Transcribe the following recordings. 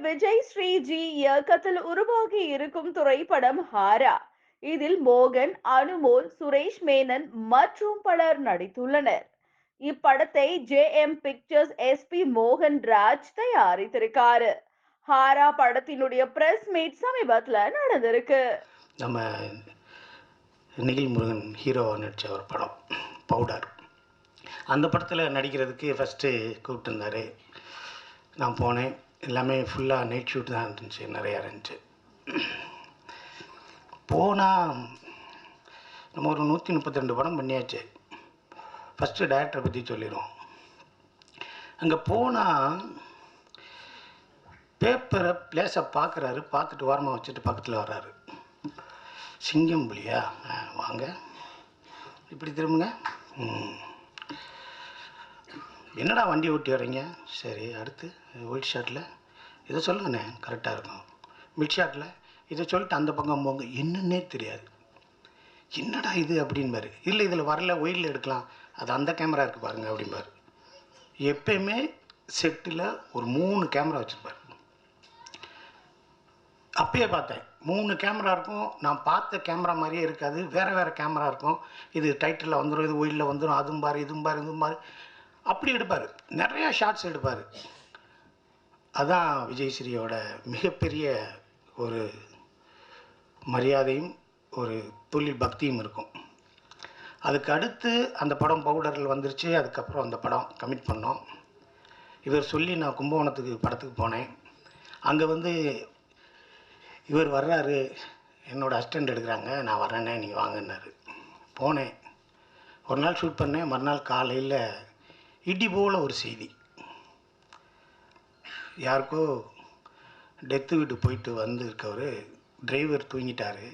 விஜய் ஸ்ரீஜி இயக்கத்தில் உருவாகி இருக்கும் திரைப்படம் ஹாரா. இதில் மோகன் அனுமோல் சுரேஷ் மேனன் மற்றும் பலர் நடித்துள்ளனர். இப்படத்தை ஜே எம் பிக்சர்ஸ் எஸ்பி மோகன் ராஜ் தயாரித்திருக்காரு. ஹாரா படத்தினுடைய பிரஸ் மீட் சமீபத்தில் நடந்திருக்கு. நம்ம நிகில் முருகன் ஹீரோவாக நடித்த ஒரு படம் பவுடர். அந்த படத்தில் நடிக்கிறதுக்கு ஃபஸ்ட்டு கூப்பிட்டுருந்தாரு. நான் போனேன். எல்லாமே ஃபுல்லாக நைட் ஷூட் தான் இருந்துச்சு நிறையா இருந்துச்சு. போனால் நம்ம ஒரு நூற்றி முப்பத்தி ரெண்டு படம் பண்ணியாச்சு. ஃபஸ்ட்டு டேரக்டரை பற்றி சொல்லிடுவோம். அங்கே போனால் பேப்பரை பிளேஸை பார்க்குறாரு பார்த்துட்டு ஓரமாக வச்சுட்டு பக்கத்தில் வர்றாரு. சிங்கம் புலியா? ஆ, வாங்க. இப்படி திரும்புங்க. ம். என்னடா வண்டி ஓட்டி வர்றீங்க? சரி அடுத்து ஒயிட் ஷர்ட்டில் இதை சொல்லுங்கண்ணே கரெக்டாக இருக்கும். மிட் ஷாட்டில் இதை சொல்லிட்டு அந்த பக்கம் போங்க. என்னன்னே தெரியாது. என்னடா இது அப்படின்பாரு. இல்லை இதில் வரல ஒயிலில் எடுக்கலாம். அது அந்த கேமரா இருக்குது பாருங்க அப்படிம்பார் எப்பயுமே செட்டில் ஒரு மூணு கேமரா வச்சுருப்பாரு. அப்பயே பார்த்தேன். மூணு கேமரா இருக்கும். நான் பார்த்த கேமரா மாதிரியே இருக்காது. வேறு வேறு கேமரா இருக்கும். இது டைட்டிலில் வந்துடும் இது ஒயிலில் வந்துடும் அதுவும் பாரு இதுவும் பாரு இதுவும் பாரு அப்படி எடுப்பார். நிறையா ஷார்ட்ஸ் எடுப்பார். அதான் விஜய் ஸ்ரீயோட மிகப்பெரிய ஒரு மரியாதையும் ஒரு தொழில் பக்தியும் இருக்கும். அதுக்கு அடுத்து அந்த படம் பவுடரில் வந்துருச்சு. அதுக்கப்புறம் அந்த படம் கமிட் பண்ணோம். இவர் சொல்லி நான் கும்பகோணத்துக்கு படத்துக்கு போனேன். அங்கே வந்து இவர் வர்றாரு. என்னோட அசிஸ்டண்ட் எடுக்கிறாங்க. நான் வரேனே நீங்கள் வாங்கன்னாரு. போனேன். ஒரு நாள் ஷூட் பண்ணேன். மறுநாள் காலையில் இடி போல் ஒரு செய்தி. யாருக்கோ டெத்து வீட்டு போயிட்டு வந்திருக்கவர் டிரைவர் தூங்கிட்டாரு.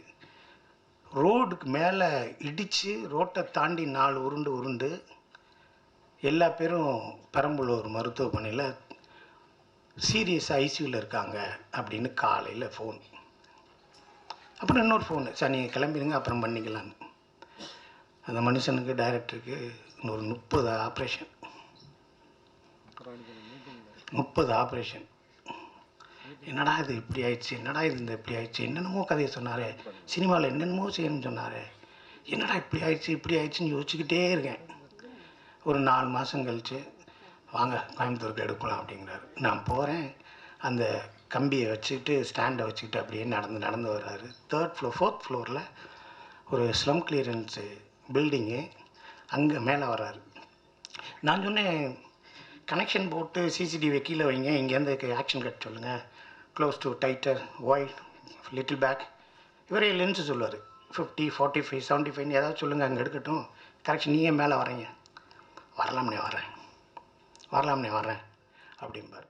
ரோடுக்கு மேலே இடித்து ரோட்டை தாண்டி நாலு உருண்டு உருண்டு எல்லா பேரும் பெரம்பலூர் மருத்துவமனையில் சீரியஸ் ஐசியூவில் இருக்காங்க அப்படின்னு காலையில் ஃபோன் அப்புறம் இன்னொரு ஃபோனு சார் நீங்கள் கிளம்பிடுங்க அப்புறம் பண்ணிக்கலான்னு அந்த மனுஷனுக்கு டைரக்டருக்கு இன்னொரு முப்பது ஆப்ரேஷன் முப்பது ஆப்ரேஷன் என்னடா இது இப்படி ஆயிடுச்சு? என்னடா இது இந்த இப்படி ஆயிடுச்சு? என்னென்னமோ கதையை சொன்னார். சினிமாவில் என்னென்னமோ செய்யணும்னு சொன்னார். என்னடா இப்படி ஆயிடுச்சு இப்படி ஆயிடுச்சுன்னு யோசிச்சுக்கிட்டே இருக்கேன். ஒரு நாலு மாதம் கழித்து வாங்க கோயம்புத்தூருக்கு எடுக்கலாம் அப்படிங்கிறாரு. நான் போகிறேன் அந்த கம்பியை வச்சுக்கிட்டு ஸ்டாண்டை வச்சுக்கிட்டு அப்படியே நடந்து நடந்து வர்றாரு. தேர்ட் ஃப்ளோர் ஃபோர்த் ஃப்ளோரில் ஒரு ஸ்லம் கிளியரன்ஸு பில்டிங்கு அங்கே மேலே வர்றாரு. நான் சொன்னேன் கனெக்ஷன் போட்டு சிசிடிவி கீழே வைங்க. இங்கேருந்து ஆக்ஷன் கட் சொல்லுங்கள் close to tighter wide little back இவரே லென்ஸு சொல்லுவார். Fifty forty five seventy five ஏதாவது சொல்லுங்கள் அங்கே எடுக்கட்டும். கரெக்ஷன் நீங்கள் மேலே வரீங்க. வரலாம்னே வரேன். வரலாம்னே வரேன். அப்படிம்பார்.